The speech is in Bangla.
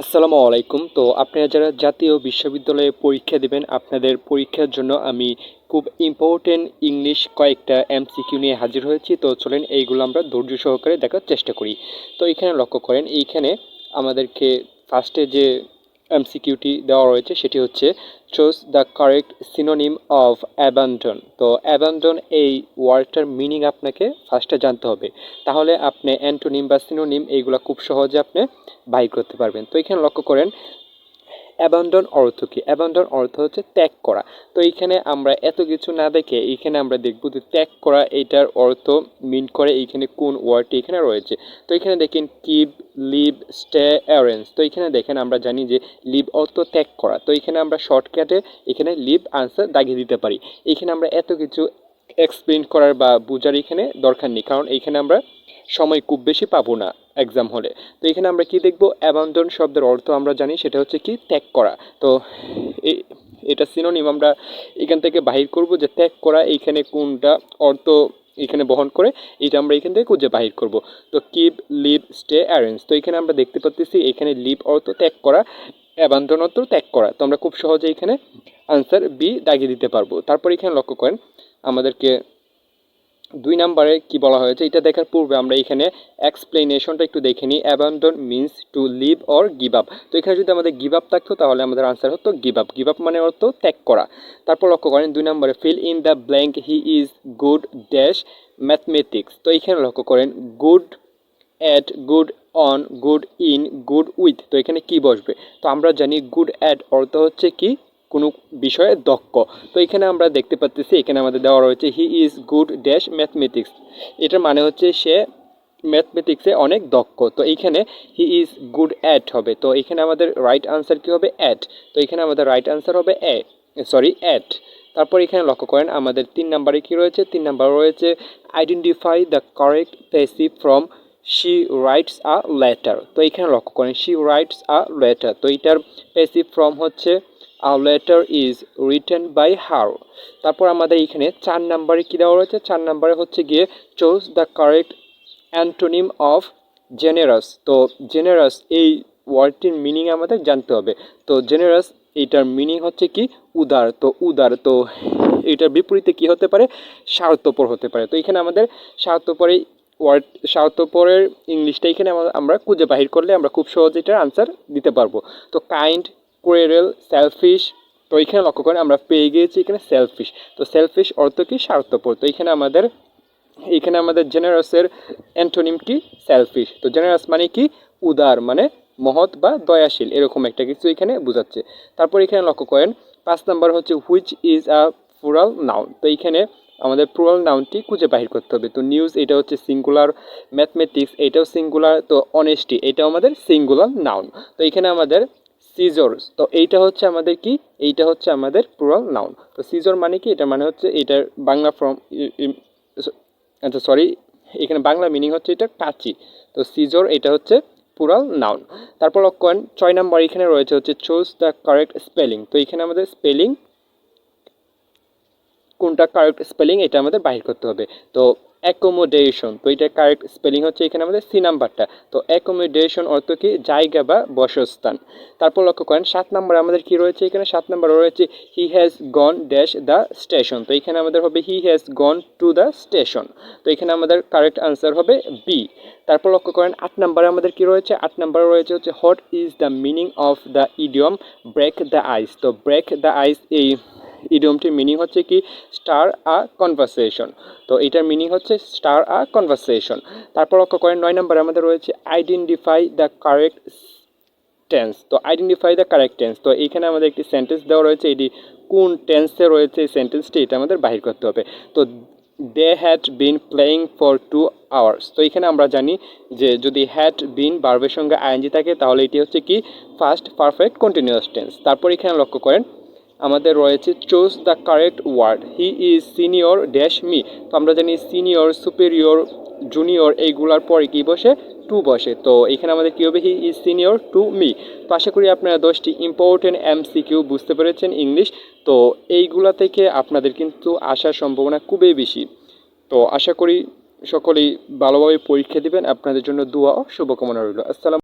আসসালামু আলাইকুম। তো আপনারা যারা জাতীয় বিশ্ববিদ্যালয়ে পরীক্ষা দেবেন, আপনাদের পরীক্ষার জন্য আমি খুব ইম্পর্টেন্ট ইংলিশ কয়েকটা এমসিকিউ নিয়ে হাজির হয়েছি। তো চলেন এইগুলো আমরা ধৈর্য সহকারে দেখার চেষ্টা করি। তো এখানে লক্ষ্য করেন, এইখানে আমাদেরকে ফার্স্টে যে এমসিকিউটি দেওয়া রয়েছে, সেটি হচ্ছে choose the correct synonym of abandon তো অ্যাবান্ডন এই ওয়ার্ডটার মিনিং আপনাকে ফার্স্টে জানতে হবে। তাহলে আপনি অ্যান্টোনিম বা সিনোনিম এইগুলো খুব সহজে আপনি বাই করতে পারবেন। তো এখানে লক্ষ্য করেন অ্যাবান্ডন অর্থ কী? অ্যাবান্ডন অর্থ হচ্ছে ত্যাগ করা। তো এইখানে আমরা এত কিছু না দেখে এইখানে আমরা দেখব যে ত্যাগ করা এইটার অর্থ মিন করে এইখানে কোন ওয়ার্ডটি এখানে রয়েছে। তো এখানে দেখেন কিপ লিভ স্টে অ্যারেঞ্জ তো এখানে দেখেন আমরা জানি যে লিভ অর্থ ত্যাগ করা। তো এখানে আমরা শর্টকাটে এখানে লিভ আনসার দাগিয়ে দিতে পারি। এখানে আমরা এত কিছু এক্সপ্লেন করার বা বোঝার এখানে দরকার নেই। কারণ এইখানে আমরা সময় খুব বেশি পাবো না। এক্সাম হলে। তো এখানে আমরা কি দেখব? অ্যাবান্ডন শব্দের অর্থ আমরা জানি, সেটা হচ্ছে কি? ত্যাগ করা। তো এটা সিনোনিম আমরা এখান থেকে বাহির করব যে ত্যাগ করা, এইখানে কোনটা অর্থ এখানে বহন করে, এটা আমরা এখান থেকে খুঁজে বাহির করব। তো কিপ লিভ স্টে অ্যারেঞ্জ তো এখানে আমরা দেখতে পাচ্ছি এখানে লিভ অর্থ ত্যাগ করা অ্যাবান্ডন অর্থ ত্যাগ করা। তো আমরা খুব সহজে এখানে আনসার বি দাগিয়ে দিতে পারব। তারপর এখানে লক্ষ্য করেন, আমাদেরকে দুই নাম্বারে কি বলা হয়েছে? এটা দেখার পূর্বে আমরা এখানে এক্সপ্লেনেশনটা একটু দেখে নিই। Abandon means to leave or give up তো এখানে যদি আমাদের গিভ আপ থাকতো, তাহলে আমাদের আনসার হতো গিভ আপ গিভ আপ মানে অর্থ ত্যাগ করা। তারপর লক্ষ্য করেন, দুই নম্বরে fill in the blank he is good dash mathematics তো এখানে লক্ষ্য করেন good at good on good in good with তো এখানে কি বসবে? তো আমরা জানি গুড অ্যাট অর্থ হচ্ছে কি? কোনো বিষয়ে দক্ষ। তো এখানে আমরা দেখতে পাচ্ছি এখানে আমাদের দেওয়া রয়েছে he is good dash mathematics এটার মানে হচ্ছে সে ম্যাথমেটিক্সে অনেক দক্ষ। তো এইখানে হি ইজ গুড অ্যাট হবে। তো এখানে আমাদের রাইট আনসার কী হবে? অ্যাট তো এখানে আমাদের রাইট আনসার হবে এ সরি অ্যাট তারপর এখানে লক্ষ্য করেন, আমাদের তিন নাম্বারে কী রয়েছে? তিন নাম্বার রয়েছে identify the correct passive from she writes a letter তো এখানে লক্ষ্য করেন শি রাইটস আ লেটার তো এইটার পেসিভ ফ্রম হচ্ছে a letter is written by her তারপর আমাদের এখানে চার নাম্বারে কী দেওয়া রয়েছে? চার নাম্বারে হচ্ছে গিয়ে choose the correct antonym of generous তো জেনারাস এই ওয়ার্ডটির মিনিং আমাদের জানতে হবে। তো জেনারাস এইটার মিনিং হচ্ছে কি? উদার। তো উদার, তো এটার বিপরীতে কি হতে পারে? স্বার্থপর হতে পারে। তো এখানে আমাদের স্বার্থপরে ওয়ার্ড স্বার্থপরের ইংলিশটা এখানে আমরা খুঁজে বাহির করলে আমরা খুব সহজে এটার আনসার দিতে পারব। তো কাইন্ড কোয়েরেল সেলফিশ তো এখানে লক্ষ্য করেন আমরা পেয়ে গিয়েছি এখানে সেলফিশ তো সেলফিশ অর্থ কি? স্বার্থপর। তো এখানে আমাদের এখানে আমাদের জেনারাসের অ্যান্টোনিম কি? সেলফিশ তো জেনারাস মানে কি? উদার মানে মহৎ বা দয়াশীল, এরকম একটা কিছু এখানে বোঝাচ্ছে। তারপর এখানে লক্ষ্য করেন, পাঁচ নাম্বার হচ্ছে which is a plural noun তো এইখানে আমাদের প্লুরাল নাউনটি খুঁজে বাহির করতে হবে। তো নিউজ এটা হচ্ছে সিঙ্গুলার ম্যাথমেটিক্স এটাও সিঙ্গুলার তো অনেস্টি এটাও আমাদের সিঙ্গুলার নাউন তো এখানে আমাদের সিজরস তো এইটা হচ্ছে আমাদের কি? এইটা হচ্ছে আমাদের প্লুরাল নাউন তো সিজর মানে কি? এটা মানে হচ্ছে এটার বাংলা ফর্ম আচ্ছা সরি এখানে বাংলা মিনিং হচ্ছে এটা কাচি তো সিজর এটা হচ্ছে পুরাল নাউন তারপর করেন ছয় নম্বর এখানে রয়েছে হচ্ছে চুজ দ্য কারেক্ট স্পেলিং তো এখানে আমাদের স্পেলিং কোনটা কারেক্ট স্পেলিং এটা আমাদের বাহির করতে হবে। তো অ্যাকোমোডেশন তো এটা কারেক্ট স্পেলিং হচ্ছে এখানে আমাদের সি নাম্বারটা তো অ্যাকোমোডেশন অর্থ কি? জায়গা বা বসস্থান। তারপর লক্ষ্য করেন, সাত নম্বরে আমাদের কি রয়েছে এখানে? সাত নম্বরে রয়েছে he has gone dash the station তো এখানে আমাদের হবে he has gone to the station তো এখানে আমাদের কারেক্ট আনসার হবে বি তারপর লক্ষ্য করেন, আট নম্বরে আমাদের কি রয়েছে? আট নম্বরে রয়েছে হচ্ছে what is the meaning of the idiom break the ice তো ব্রেক দ্য আইস এই ইডিয়মটির মিনিং হচ্ছে কি? স্টার আ কনভারসেশন তো এটার মিনিং হচ্ছে স্টার আ কনভারসেশন তারপর লক্ষ্য করেন নয় নম্বরে আমাদের রয়েছে আইডেন্টিফাই দ্য কারেক্ট টেন্স তো আইডেন্টিফাই দ্য কারেক্ট টেন্স তো এইখানে আমাদের একটি সেন্টেন্স দেওয়া রয়েছে, এটি কোন টেন্সে রয়েছে এই সেন্টেন্সটি এটা আমাদের বাহির করতে হবে। তো they had been playing for two hours তো এখানে আমরা জানি যে যদি হ্যাড বিন বার্বের সঙ্গে আইএনজি থাকে, তাহলে এটি হচ্ছে কি? ফার্স্ট পারফেক্ট কন্টিনিউয়াস টেন্স তারপর এখানে লক্ষ্য করেন আমাদের রয়েছে choose the correct word he is senior dash me তো আমরা জানি সিনিয়র সুপেরিয়র জুনিয়র এইগুলার পরে কি বসে? টু বসে। তো এখানে আমাদের কী হবে? He is senior to me তো আশা করি আপনারা দশটি ইম্পর্টেন্ট এমসিকিউ বুঝতে পেরেছেন ইংলিশ। তো এইগুলা থেকে আপনাদের কিন্তু আসার সম্ভাবনা খুবই বেশি। তো আশা করি সকলেই ভালোভাবে পরীক্ষা দিবেন। আপনাদের জন্য দোয়া ও শুভকামনা রইল। আসসালাম